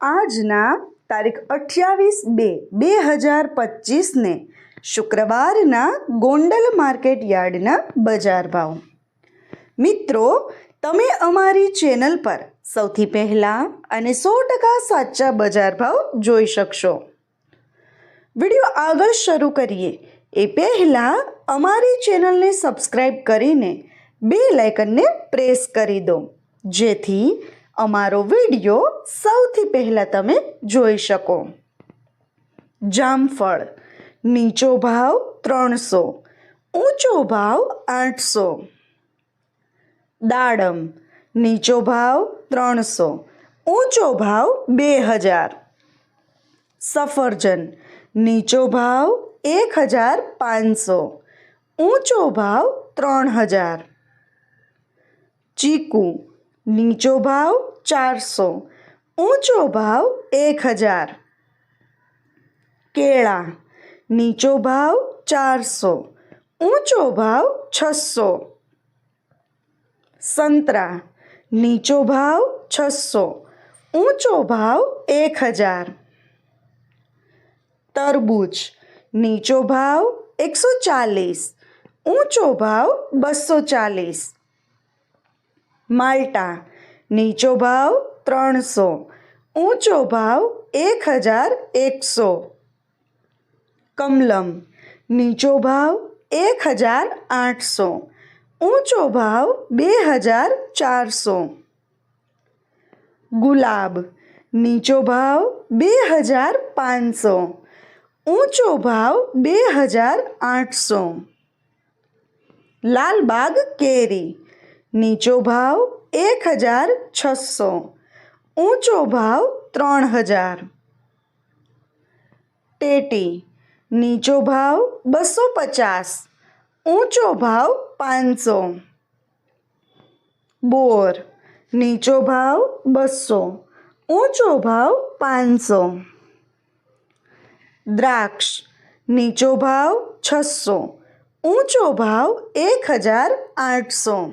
આજના તારીખ અઠ્યાવીસ બે બે હજાર પચીસને શુક્રવારના ગોંડલ માર્કેટ યાર્ડના બજાર ભાવ. મિત્રો, તમે અમારી ચેનલ પર સૌથી પહેલાં અને સો ટકા સાચા બજાર ભાવ જોઈ શકશો. વીડિયો આગળ શરૂ કરીએ. એ પહેલાં અમારી ચેનલને સબસ્ક્રાઈબ કરીને બે લાઇકનને પ્રેસ કરી દો. જેથી અમારો વીડિયો સૌથી પહેલાં તમે જોઈ શકો. જામફળ, નીચો ભાવ ત્રણસો, ઊંચો ભાવ આઠસો. દાડમ, નીચો ભાવ ત્રણસો, ઊંચો ભાવ બે હજાર સફરજન, નીચો ભાવ એક હજાર પાંચસો, ઊંચો ભાવ ત્રણ હજાર ચીકુ નીચો ભાવ ચારસો ઊંચો ભાવ એક હજાર કેળા નીચો ભાવ ચારસો ઊંચો ભાવ છસો સંતરા નીચો ભાવ છસો ઊંચો ભાવ એક હજાર તરબૂચ નીચો ભાવ એકસો ચાલીસ ઊંચો ભાવ બસો ચાલીસ માલ્ટા, નીચો ભાવ ત્રણસો, ઊંચો ભાવ એક હજાર એકસો. કમલમ, નીચો ભાવ એક હજાર આઠસો, ઊંચો ભાવ બે હજાર ચારસો. ગુલાબ, નીચો ભાવ બે હજાર પાંચસો, ઊંચો ભાવ બે હજાર આઠસો. લાલબાગ કેરી નીચો ભાવ એક હજાર છસો. ઊંચો ભાવ ત્રણ હજાર. ટેટી, નીચો ભાવ બસો પચાસ. ઊંચો ભાવ પાંચસો. બોર, નીચો ભાવ બસો. ઊંચો ભાવ પાંચસો. દ્રાક્ષ, નીચો ભાવ છસો. ઊંચો ભાવ એક હજાર આઠસો.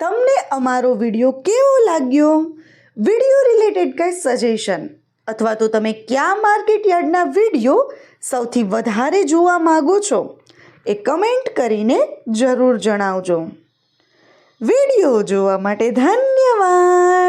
તમને અમારો વીડિયો કેવો લાગ્યો? વીડિયો રિલેટેડ કંઈ સજેશન અથવા તો તમે કયા માર્કેટ યાર્ડના વીડિયો સૌથી વધારે જોવા માગો છો? એ કમેન્ટ કરીને જરૂર જણાવજો. વીડિયો જોવા માટે ધન્યવાદ!